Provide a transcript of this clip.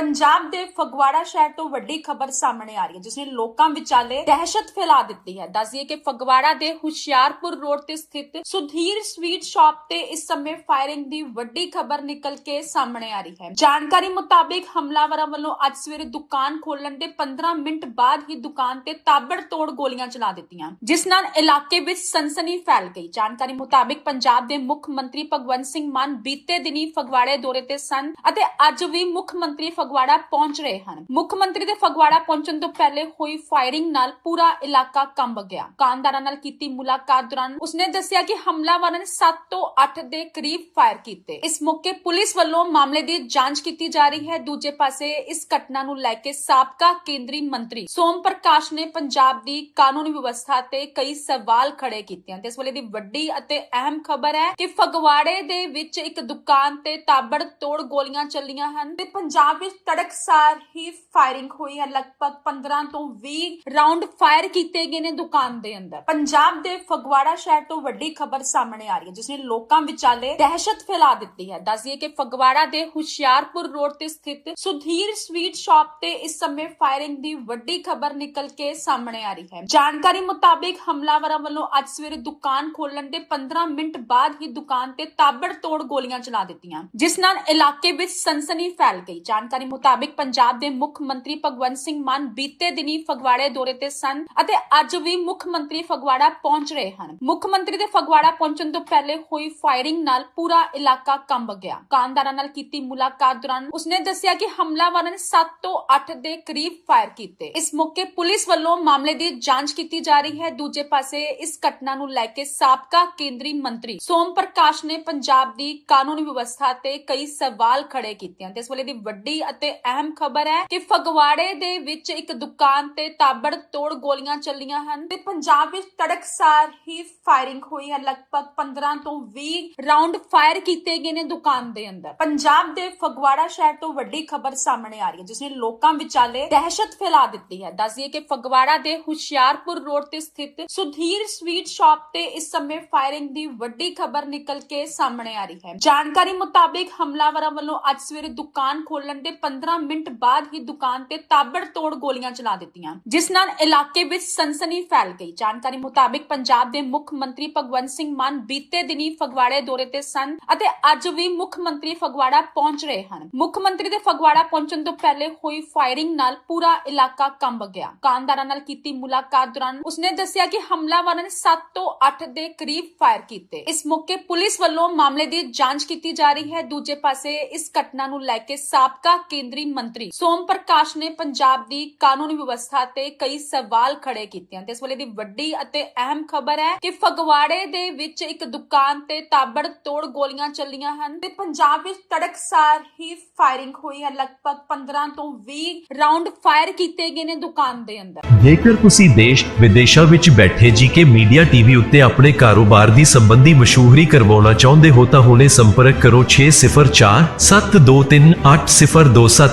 ਪੰਜਾਬ ਦੇ ਫਗਵਾੜਾ ਸ਼ਹਿਰ ਤੋਂ ਵੱਡੀ ਖਬਰ ਸਾਹਮਣੇ ਆ ਰਹੀ ਹੈ ਜਿਸ ਨੇ ਲੋਕਾਂ ਵਿਚਾਲੇ ਦਹਿਸ਼ਤ ਫੈਲਾ ਦਿੱਤੀ ਹੈ। ਦੱਸਿਏ ਕਿ ਫਗਵਾੜਾ ਦੇ ਹੁਸ਼ਿਆਰਪੁਰ ਰੋਡ ਤੇ ਸਥਿਤ ਸੁਧੀਰ ਸਵੀਟ ਸ਼ਾਪ ਤੇ ਇਸ ਸਮੇਂ ਫਾਇਰਿੰਗ ਦੀ ਵੱਡੀ ਖਬਰ ਨਿਕਲ ਕੇ ਸਾਹਮਣੇ ਆ ਰਹੀ ਹੈ। ਜਾਣਕਾਰੀ ਮੁਤਾਬਿਕ ਹਮਲਾਵਰਾਂ ਵੱਲੋਂ ਅੱਜ ਸਵੇਰੇ ਦੁਕਾਨ ਖੋਲਣ ਦੇ 15 ਮਿੰਟ ਬਾਅਦ ਹੀ ਦੁਕਾਨ ਤੇ ਤਾਬੜਤੋੜ ਗੋਲੀਆਂ ਚਲਾ ਦਿੱਤੀਆਂ, ਜਿਸ ਨਾਲ ਇਲਾਕੇ ਵਿੱਚ ਸਨਸਨੀ ਫੈਲ ਗਈ। ਜਾਣਕਾਰੀ ਮੁਤਾਬਿਕ ਪੰਜਾਬ ਦੇ ਮੁੱਖ ਮੰਤਰੀ ਭਗਵੰਤ ਸਿੰਘ ਮਾਨ ਬੀਤੇ ਦਿਨੀ ਫਗਵਾੜੇ ਦੌਰੇ ਤੇ ਸਨ ਅਤੇ ਅੱਜ ਵੀ ਮੁੱਖ ਮੰਤਰੀ ਫਗਵਾੜਾ ਪਹੁੰਚ ਰਹੇ ਹਨ। ਮੁੱਖ ਮੰਤਰੀ ਦੇ ਫਗਵਾੜਾ ਪਹੁੰਚਣ ਤੋਂ ਪਹਿਲੇ ਹੋਈ ਫਾਇਰਿੰਗ ਨਾਲ ਪੂਰਾ ਇਲਾਕਾ ਕੰਬ ਗਿਆ। ਕਾਨਦਾਰਾਂ ਨਾਲ ਕੀਤੀ ਮੁਲਾਕਾਤ ਦੌਰਾਨ ਉਸਨੇ ਦੱਸਿਆ ਕਿ ਹਮਲਾਵਰਾਂ ਨੇ 7 ਤੋਂ 8 ਦੇ ਕਰੀਬ ਫਾਇਰ ਕੀਤੇ। ਇਸ ਮੌਕੇ ਪੁਲਿਸ ਵੱਲੋਂ ਮਾਮਲੇ ਦੀ ਜਾਂਚ ਕੀਤੀ ਜਾ ਰਹੀ ਹੈ। ਦੂਜੇ ਪਾਸੇ ਇਸ ਘਟਨਾ ਨੂੰ ਲੈ ਕੇ ਸਾਬਕਾ ਕੇਂਦਰੀ ਮੰਤਰੀ ਸੋਮ ਪ੍ਰਕਾਸ਼ ਨੇ ਪੰਜਾਬ ਦੀ ਕਾਨੂੰਨ ਵਿਵਸਥਾ ਤੇ ਕਈ ਸਵਾਲ ਖੜੇ ਕੀਤੇ ਹਨ। ਇਸ ਵੇਲੇ ਦੀ ਵੱਡੀ ਅਤੇ ਅਹਿਮ ਖਬਰ ਹੈ ਕਿ ਫਗਵਾੜੇ ਦੇ ਵਿੱਚ ਇੱਕ ਦੁਕਾਨ ਤੇ ਤਾਬੜ ਤੋੜ ਗੋਲੀਆਂ ਚੱਲੀਆਂ ਹਨ ਤੇ ਪੰਜਾਬ ਵਿੱਚ ਤੜਕਸਾਰ ਹੀ ਫਾਇਰਿੰਗ ਹੋਈ ਹੈ। ਲਗਭਗ 15 ਤੋਂ 20 ਰਾਉਂਡ ਫਾਇਰ ਕੀਤੇ ਗਏ ਨੇ ਦੁਕਾਨ ਦੇ ਅੰਦਰ। ਪੰਜਾਬ ਦੇ ਫਗਵਾੜਾ ਸ਼ਹਿਰ ਤੋਂ ਵੱਡੀ ਖਬਰ ਸਾਹਮਣੇ ਆ ਰਹੀ ਹੈ ਜਿਸ ਨੇ ਲੋਕਾਂ ਵਿਚਾਲੇ ਦਹਿਸ਼ਤ ਫੈਲਾ ਦਿੱਤੀ ਹੈ। ਦੱਸਿਏ ਕਿ ਫਗਵਾੜਾ ਦੇ ਹੁਸ਼ਿਆਰਪੁਰ ਰੋਡ ਤੇ ਸਥਿਤ ਸੁਧੀਰ ਸਵੀਟ ਸ਼ਾਪ ਤੇ ਇਸ ਸਮੇਂ ਫਾਇਰਿੰਗ ਦੀ ਵੱਡੀ ਖਬਰ ਨਿਕਲ ਕੇ ਸਾਹਮਣੇ ਆ ਰਹੀ ਹੈ। ਜਾਣਕਾਰੀ ਮੁਤਾਬਿਕ ਹਮਲਾਵਰਾਂ ਵੱਲੋਂ ਅੱਜ ਸਵੇਰੇ ਦੁਕਾਨ ਖੋਲਣ ਦੇ 15 ਮਿੰਟ ਬਾਅਦ ਹੀ ਦੁਕਾਨ ਤੇ ਤਾਬੜ ਤੋੜ ਗੋਲੀਆਂ ਚਲਾ ਦਿੱਤੀਆਂ, ਜਿਸ ਨਾਲ ਇਲਾਕੇ ਵਿੱਚ ਸਨਸਨੀ ਫੈਲ ਗਈ। ਜਾਣਕਾਰੀ ਮੁਤਾਬਿਕ ਪੰਜਾਬ ਦੇ ਮੁੱਖ ਮੰਤਰੀ ਭਗਵੰਤ ਸਿੰਘ ਮਾਨ ਬੀਤੇ ਦਿਨੀ ਫਗਵਾੜੇ ਦੌਰੇ ਤੇ ਸਨ ਅਤੇ ਅੱਜ ਵੀ ਮੁੱਖ ਮੰਤਰੀ ਫਗਵਾੜਾ ਪਹੁੰਚ ਰਹੇ ਹਨ। ਮੁੱਖ ਮੰਤਰੀ ਦੇ ਫਗਵਾੜਾ ਪਹੁੰਚਣ ਤੋਂ ਪਹਿਲੇ ਹੋਈ ਫਾਇਰਿੰਗ ਨਾਲ ਪੂਰਾ ਇਲਾਕਾ ਕੰਬ ਗਿਆ। ਕਾਨਦਾਰਾਂ ਨਾਲ ਕੀਤੀ ਮੁਲਾਕਾਤ ਦੌਰਾਨ ਉਸਨੇ ਦੱਸਿਆ ਕਿ ਹਮਲਾਵਰਾਂ ਨੇ 7 ਤੋਂ 8 ਦੇ ਕਰੀਬ ਫਾਇਰ ਕੀਤੇ। ਇਸ ਮੌਕੇ ਪੁਲਿਸ ਵੱਲੋਂ ਮਾਮਲੇ ਦੀ ਜਾਂਚ ਕੀਤੀ ਜਾ ਰਹੀ ਹੈ। ਦੂਜੇ ਪਾਸੇ ਇਸ ਘਟਨਾ ਨੂੰ ਲੈ ਕੇ ਸਾਬਕਾ ਕੇਂਦਰੀ ਮੰਤਰੀ ਸੋਮ ਪ੍ਰਕਾਸ਼ ਨੇ ਪੰਜਾਬ ਦੀ ਕਾਨੂੰਨੀ ਵਿਵਸਥਾ ਤੇ ਕਈ ਸਵਾਲ ਖੜੇ ਕੀਤੇ ਹਨ। ਤੇ ਇਸ ਵੇਲੇ ਦੀ ਵੱਡੀ ਅਤੇ ਅਹਿਮ ਖਬਰ ਹੈ ਕਿ ਫਗਵਾੜੇ ਦੇ ਵਿੱਚ ਇੱਕ ਦੁਕਾਨ ਤੇ ਤਾਬੜ ਤੋੜ ਗੋਲੀਆਂ ਚੱਲੀਆਂ ਹਨ ਤੇ ਪੰਜਾਬ ਵਿੱਚ ਤੜਕਸਾਰ ਹੀ ਫਾਇਰਿੰਗ ਹੋਈ ਹੈ। ਲਗਭਗ 15 ਤੋਂ 20 ਰਾਉਂਡ ਫਾਇਰ ਕੀਤੇ ਗਏ ਨੇ ਦੁਕਾਨ ਦੇ ਅੰਦਰ। ਪੰਜਾਬ ਦੇ ਫਗਵਾੜਾ ਸ਼ਹਿਰ ਤੋਂ ਵੱਡੀ ਖਬਰ ਸਾਹਮਣੇ ਆ ਰਹੀ ਹੈ, ਜਿਸ ਨੇ ਲੋਕਾਂ ਵਿਚਾਲੇ ਦਹਿਸ਼ਤ ਫੈਲਾ ਦਿੱਤੀ ਹੈ। ਦੱਸਿਏ ਕਿ ਫਗਵਾੜਾ ਦੇ ਹੁਸ਼ਿਆਰਪੁਰ ਰੋਡ ਤੇ ਸਥਿਤ ਸੁਧੀਰ ਸਵੀਟ ਸ਼ਾਪ ਤੇ ਇਸ ਸਮੇਂ ਫਾਇਰਿੰਗ ਦੀ ਵੱਡੀ ਖਬਰ ਨਿਕਲ ਕੇ ਸਾਹਮਣੇ ਆ ਰਹੀ ਹੈ। ਜਾਣਕਾਰੀ ਮੁਤਾਬਿਕ ਹਮਲਾਵਰਾਂ ਵੱਲੋਂ ਅੱਜ ਸਵੇਰੇ ਦੁਕਾਨ ਖੋਲਣ ਦੇ 15 ਮਿੰਟ ਬਾਅਦ ਹੀ ਦੁਕਾਨ ਤੇ ਤਾਬੜਤੋੜ ਗੋਲੀਆਂ ਚਲਾ ਦਿੱਤੀਆਂ, ਜਿਸ ਨਾਲ ਇਲਾਕੇ ਵਿੱਚ ਸਨਸਨੀ ਫੈਲ ਗਈ। ਜਾਣਕਾਰੀ ਮੁਤਾਬਿਕ ਪੰਜਾਬ ਦੇ ਮੁੱਖ ਮੰਤਰੀ ਭਗਵੰਤ ਸਿੰਘ ਮਾਨ ਬੀਤੇ ਦਿਨੀ ਫਗਵਾੜੇ ਦੌਰੇ ਤੇ ਸਨ ਅਤੇ ਅੱਜ ਵੀ ਮੁੱਖ ਮੰਤਰੀ ਫਗਵਾੜਾ ਪਹੁੰਚ ਰਹੇ ਹਨ। ਮੁੱਖ ਮੰਤਰੀ ਦੇ ਫਗਵਾੜਾ ਪਹੁੰਚਣ ਤੋਂ ਪਹਿਲੇ ਹੋਈ ਫਾਇਰਿੰਗ ਨਾਲ ਪੂਰਾ ਇਲਾਕਾ ਕੰਬ ਗਿਆ। ਦੁਕਾਨਦਾਰਾਂ ਨਾਲ ਕੀਤੀ ਮੁਲਾਕਾਤ ਦੌਰਾਨ ਉਸਨੇ ਦੱਸਿਆ ਕਿ ਹਮਲਾਵਰਾਂ ਨੇ 7 ਤੋਂ 8 ਦੇ ਕਰੀਬ ਫਾਇਰ ਕੀਤੇ। ਇਸ ਮੌਕੇ ਪੁਲਿਸ ਵੱਲੋਂ ਮਾਮਲੇ ਦੀ ਜਾਂਚ ਕੀਤੀ ਜਾ ਰਹੀ ਹੈ। ਦੂਜੇ ਪਾਸੇ ਇਸ ਘਟਨਾ ਨੂੰ ਲੈ ਕੇ ਸਾਬਕਾ ਕੇਂਦਰੀ ਮੰਤਰੀ ਸੋਮ ਪ੍ਰਕਾਸ਼ ਨੇ ਪੰਜਾਬ ਦੀ ਕਾਨੂੰਨ ਵਿਵਸਥਾ ਤੇ ਕਈ ਸਵਾਲ ਖੜੇ ਕੀਤੇ ਹਨ ਤੇ ਇਸ ਵੇਲੇ ਦੀ ਵੱਡੀ ਅਤੇ ਅਹਿਮ ਖਬਰ ਹੈ ਕਿ ਫਗਵਾੜੇ ਦੇ ਵਿੱਚ ਇੱਕ ਦੁਕਾਨ ਤੇ ਤਾਬੜ ਤੋੜ ਗੋਲੀਆਂ ਚੱਲੀਆਂ ਹਨ ਤੇ ਪੰਜਾਬ ਵਿੱਚ ਤੜਕਸਾਰ ਹੀ ਫਾਇਰਿੰਗ ਹੋਈ ਹੈ। ਲਗਭਗ 15 ਤੋਂ 20 ਰਾਉਂਡ ਫਾਇਰ ਕੀਤੇ ਗਏ ਨੇ ਦੁਕਾਨ ਦੇ ਅੰਦਰ। ਜੇਕਰ ਤੁਸੀਂ ਦੇਸ਼ ਵਿਦੇਸ਼ਾਂ ਵਿੱਚ ਬੈਠੇ ਜੀ ਕੇ ਮੀਡੀਆ ਟੀਵੀ ਉੱਤੇ ਆਪਣੇ ਕਾਰੋਬਾਰ ਦੀ ਸੰਬੰਧੀ ਮਸ਼ਹੂਰੀ ਕਰਵਾਉਣਾ ਚਾਹੁੰਦੇ ਹੋ ਤਾਂ ਹੁਣੇ ਸੰਪਰਕ ਕਰੋ 604 723 દોસત